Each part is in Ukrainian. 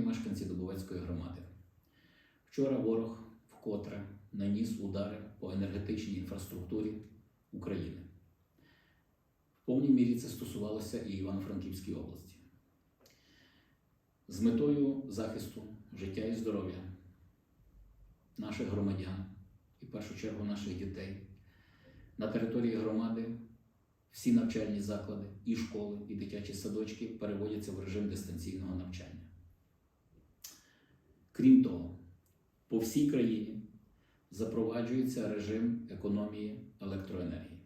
мешканці Дубовецької громади. Вчора ворог вкотре наніс удари по енергетичній інфраструктурі України. В повній мірі це стосувалося і Івано-Франківської області. З метою захисту життя і здоров'я наших громадян і в першу чергу наших дітей на території громади всі навчальні заклади, і школи, і дитячі садочки переводяться в режим дистанційного навчання. Крім того, по всій країні запроваджується режим економії електроенергії.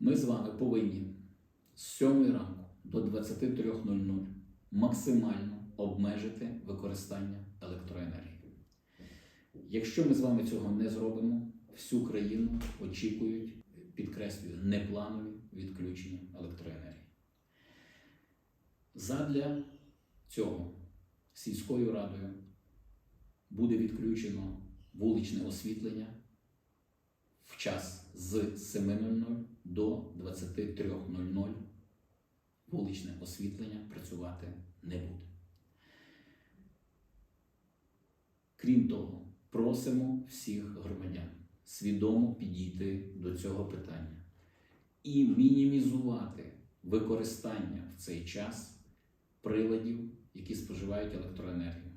Ми з вами повинні з 7 ранку до 23.00 максимально обмежити використання електроенергії. Якщо ми з вами цього не зробимо, всю країну очікують, підкреслюю, непланові відключення електроенергії. Задля цього сільською радою буде відключено вуличне освітлення в час з 7.00 до 23.00 вуличне освітлення працювати не буде. Крім того, просимо всіх громадян свідомо підійти до цього питання і мінімізувати використання в цей час приладів, які споживають електроенергію,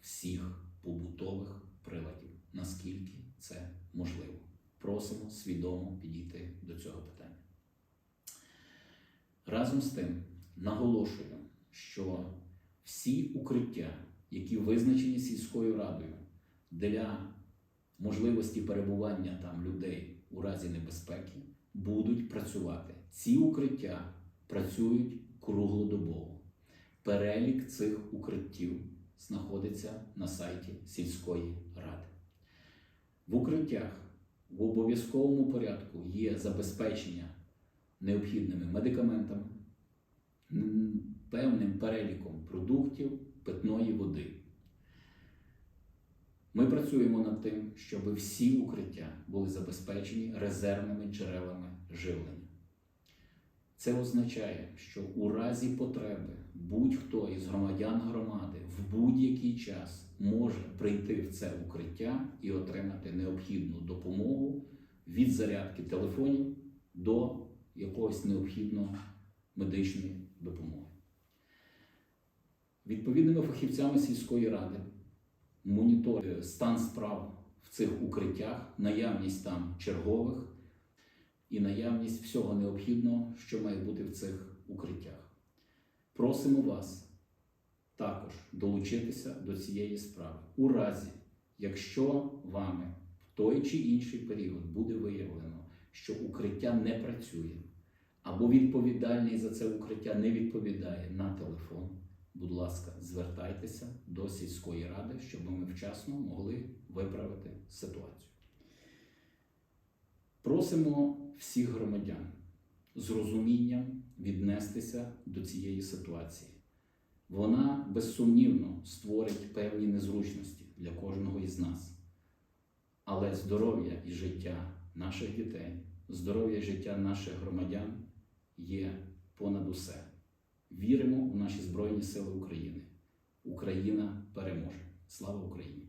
всіх побутових приладів, наскільки це можливо. Просимо свідомо підійти до цього питання. Разом з тим наголошую, що всі укриття, які визначені сільською радою для можливості перебування там людей у разі небезпеки, будуть працювати. Ці укриття працюють круглодобово. Перелік цих укриттів знаходиться на сайті сільської ради. В укриттях в обов'язковому порядку є забезпечення необхідними медикаментами, певним переліком продуктів питної води. Ми працюємо над тим, щоб всі укриття були забезпечені резервними джерелами живлення. Це означає, що у разі потреби будь-хто із громадян громади в будь-який час може прийти в це укриття і отримати необхідну допомогу від зарядки телефонів до якогось необхідної медичної допомоги. Відповідними фахівцями сільської ради моніторить стан справ в цих укриттях, наявність там чергових і наявність всього необхідного, що має бути в цих укриттях. Просимо вас також долучитися до цієї справи. У разі, якщо вами в той чи інший період буде виявлено, що укриття не працює, або відповідальний за це укриття не відповідає на телефон, будь ласка, звертайтеся до сільської ради, щоб ми вчасно могли виправити ситуацію. Просимо всіх громадян з розумінням віднестися до цієї ситуації. Вона безсумнівно створить певні незручності для кожного із нас. Але здоров'я і життя наших дітей, здоров'я і життя наших громадян є понад усе. Віримо у наші Збройні Сили України. Україна переможе. Слава Україні!